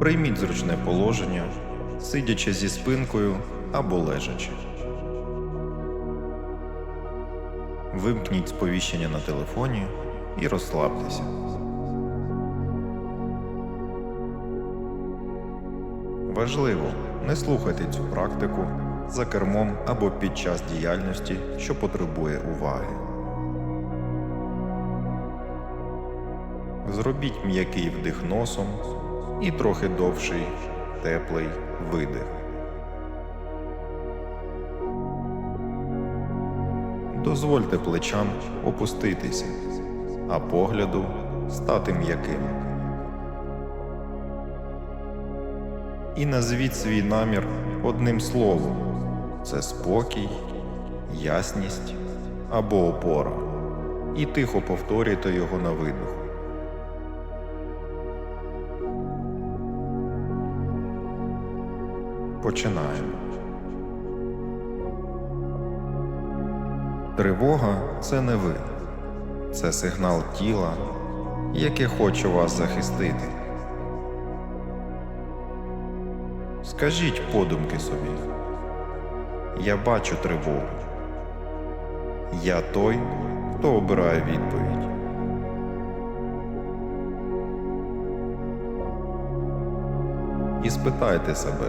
Прийміть зручне положення, сидячи зі спинкою або лежачи. Вимкніть сповіщення на телефоні і розслабтеся. Важливо, не слухайте цю практику за кермом або під час діяльності, що потребує уваги. Зробіть м'який вдих носом і трохи довший теплий видих. Дозвольте плечам опуститися, а погляду стати м'яким. І назвіть свій намір одним словом це спокій, ясність або опора. І тихо повторюйте його на видих. Починаємо. Тривога це не ви, це сигнал тіла, яке хоче вас захистити. Скажіть подумки собі. Я бачу тривогу. Я той, хто обирає відповідь. І спитайте себе,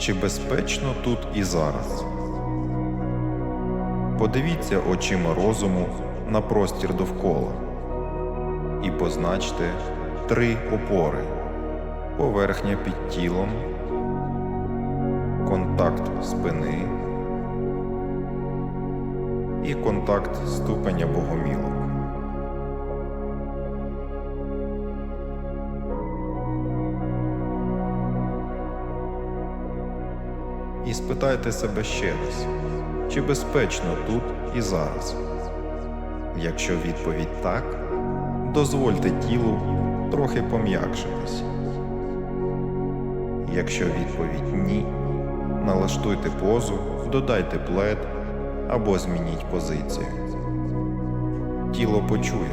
чи безпечно тут і зараз. Подивіться очима розуму на простір довкола і позначте три опори: поверхня під тілом, контакт спини і контакт ступеня богомілок. І спитайте себе ще раз, чи безпечно тут і зараз. Якщо відповідь так, дозвольте тілу трохи пом'якшитись. Якщо відповідь ні, налаштуйте позу, додайте плед або змініть позицію. Тіло почує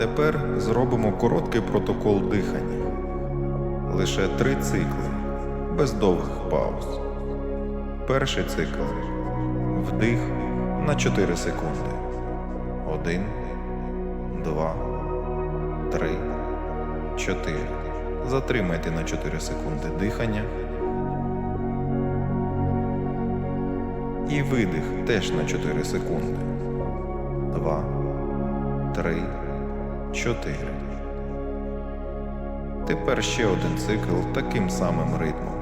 тепер зробимо короткий протокол дихання. Лише три цикли, без довгих пауз. Перший цикл вдих на 4 секунди. 1, 2, 3, 4. Затримайте на 4 секунди дихання. І видих теж на 4 секунди. 2, 3, 4. Тепер ще один цикл таким самим ритмом.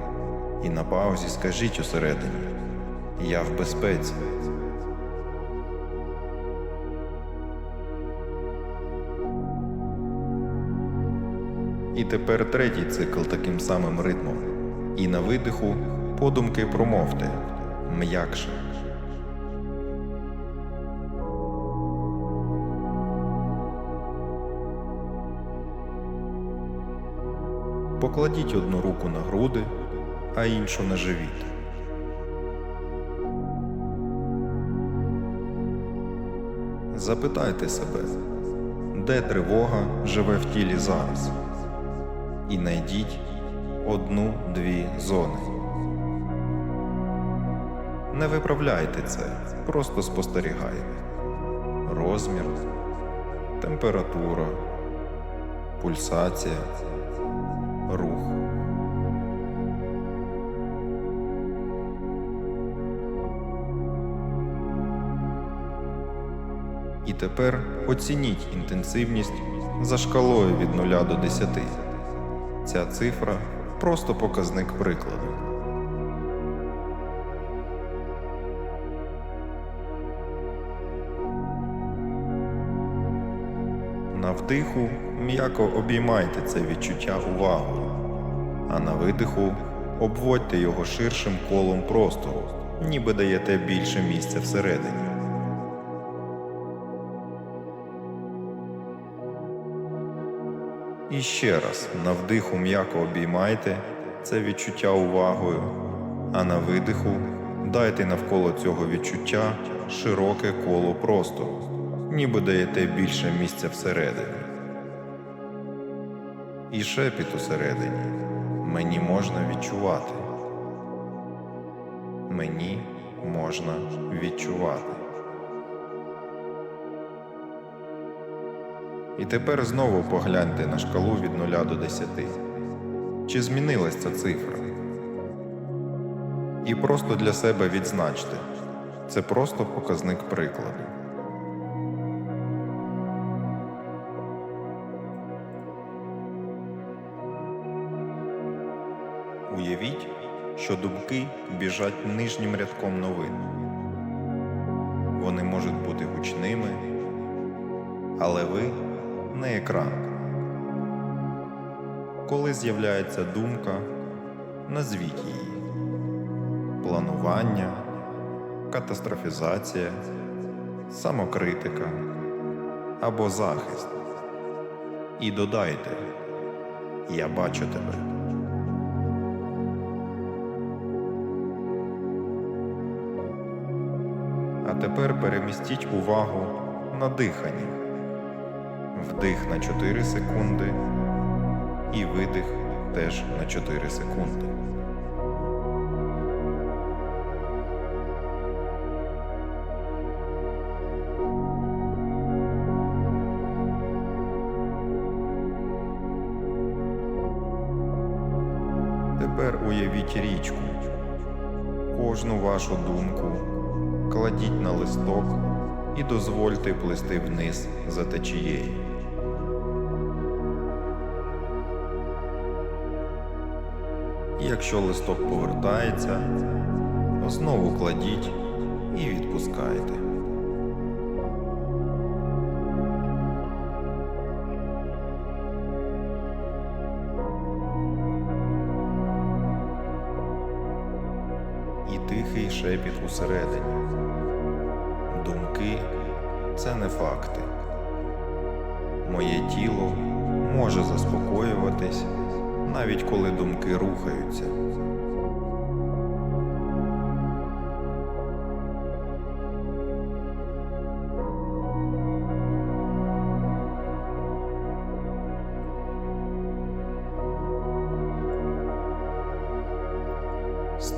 І на паузі скажіть усередині Я в безпеці. І тепер третій цикл таким самим ритмом. І на видиху подумки промовте м'якше. Покладіть одну руку на груди, а іншу на живіт. Запитайте себе, де тривога живе в тілі зараз, і найдіть одну-дві зони. Не виправляйте це, просто спостерігайте. Розмір, температура, пульсація, рух. І тепер оцініть інтенсивність за шкалою від 0 до 10. Ця цифра просто показник прикладу. На вдиху м'яко обіймайте це відчуття увагою, а на видиху обводьте його ширшим колом простору, ніби даєте більше місця всередині. І ще раз на вдиху м'яко обіймайте це відчуття увагою, А на видиху дайте навколо цього відчуття широке коло простору, ніби даєте більше місця всередині. І шепіт усередині мені можна відчувати. Мені можна відчувати. І тепер знову погляньте на шкалу від 0 до 10. Чи змінилась ця цифра? І просто для себе відзначте. Це просто показник прикладу. Що думки біжать нижнім рядком новин. Вони можуть бути гучними, але ви не екран. Коли з'являється думка, назвіть її планування, катастрофізація, самокритика або захист. І додайте Я бачу тебе. Тепер перемістіть увагу на дихання. Вдих на 4 секунди і видих теж на 4 секунди. Тепер уявіть річку. Кожну вашу думку кладіть на листок і дозвольте плисти вниз за течією. Якщо листок повертається, знову кладіть і відпускайте. Тихий шепіт усередині. Думки це не факти. Моє тіло може заспокоюватись, навіть коли думки рухаються.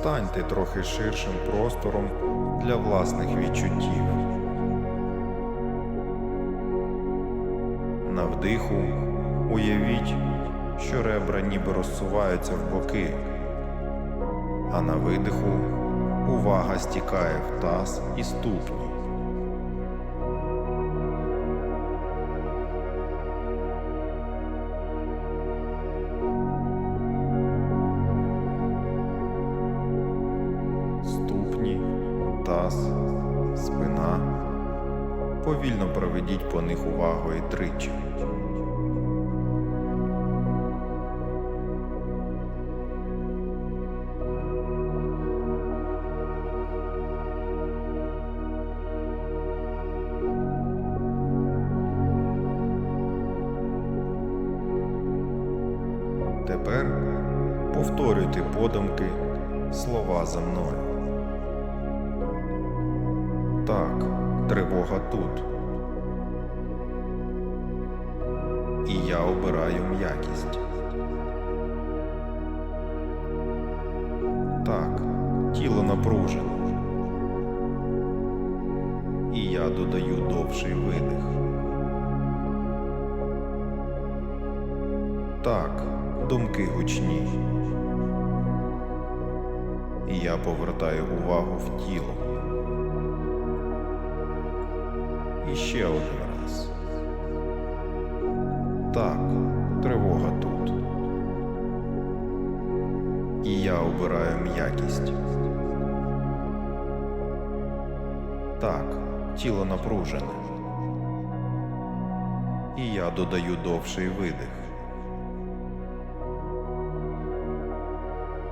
Станьте трохи ширшим простором для власних відчуттів. На вдиху уявіть, що ребра ніби розсуваються в боки, а на видиху увага стікає в таз і ступні. Проведіть по них увагою тричі. Тепер повторюйте подумки слова за мною. Так, тривога тут. І я обираю м'якість. Так, тіло напружене. І я додаю довший видих. Так, думки гучні. І я повертаю увагу в тіло. І ще один раз. Так, тривога тут. І я обираю м'якість. Так, тіло напружене. І я додаю довший видих.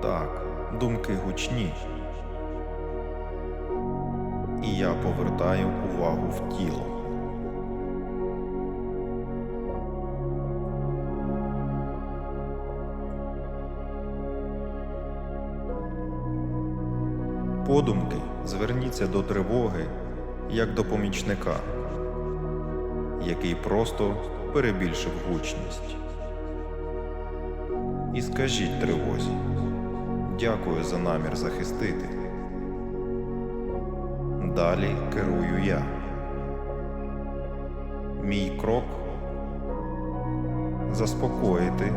Так, думки гучні. І я повертаю увагу в тіло. Подумки зверніться до тривоги як до помічника, який просто перебільшив гучність. І скажіть тривозі, дякую за намір захистити. Далі керую я. Мій крок заспокоїти,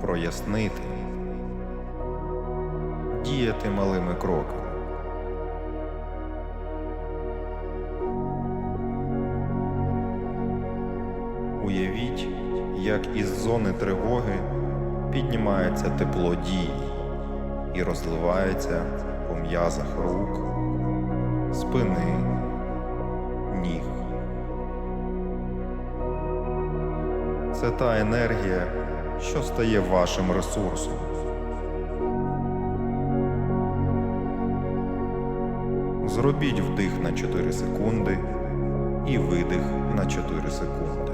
прояснити, діяти малими кроками. Уявіть, як із зони тривоги піднімається тепло дії і розливається по м'язах рук, спини, ніг. Це та енергія, що стає вашим ресурсом. Зробіть вдих на 4 секунди і видих на 4 секунди.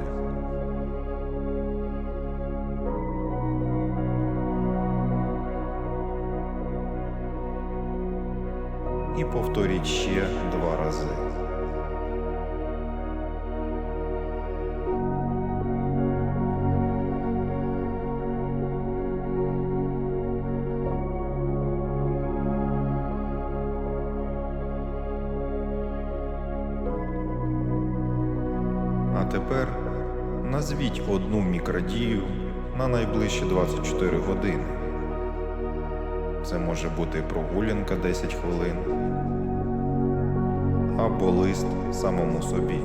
І повторіть ще два рази. Тепер назвіть одну мікродію на найближчі 24 години. Це може бути прогулянка 10 хвилин або лист самому собі,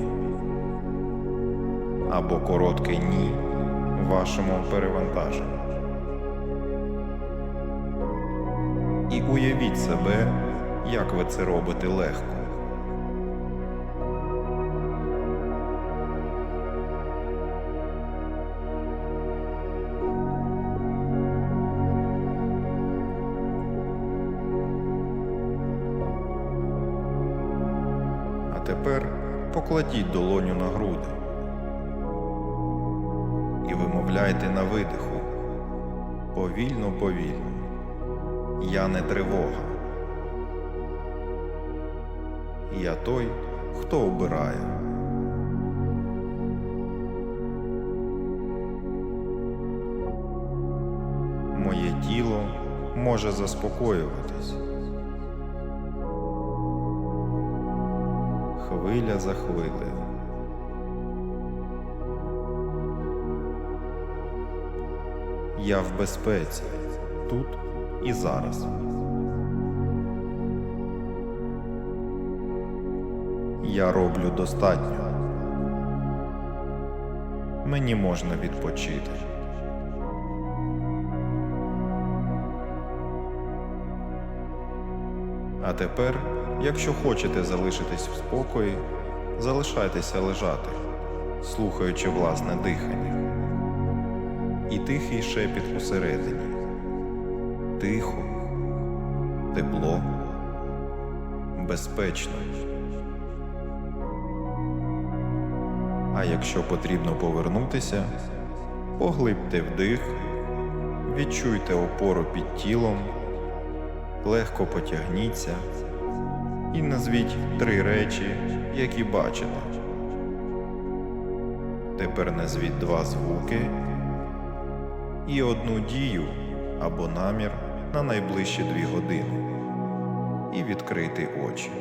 або коротке ні вашому перевантаженню. І уявіть себе, як ви це робите легко. Покладіть долоню на груди і вимовляйте на видиху. Повільно, повільно. Я не тривога. Я той, хто обирає. Моє тіло може заспокоюватись. Хвиля за хвилею. Я в безпеці тут і зараз. Я роблю достатньо. Мені можна відпочити. А тепер, якщо хочете залишитись в спокої, залишайтеся лежати, слухаючи власне дихання. І тихий шепіт усередині. Тихо, тепло, безпечно. А якщо потрібно повернутися, поглибте вдих, відчуйте опору під тілом легко потягніться і назвіть три речі, які бачите. Тепер назвіть два звуки і одну дію або намір на найближчі дві години. І відкрийте очі.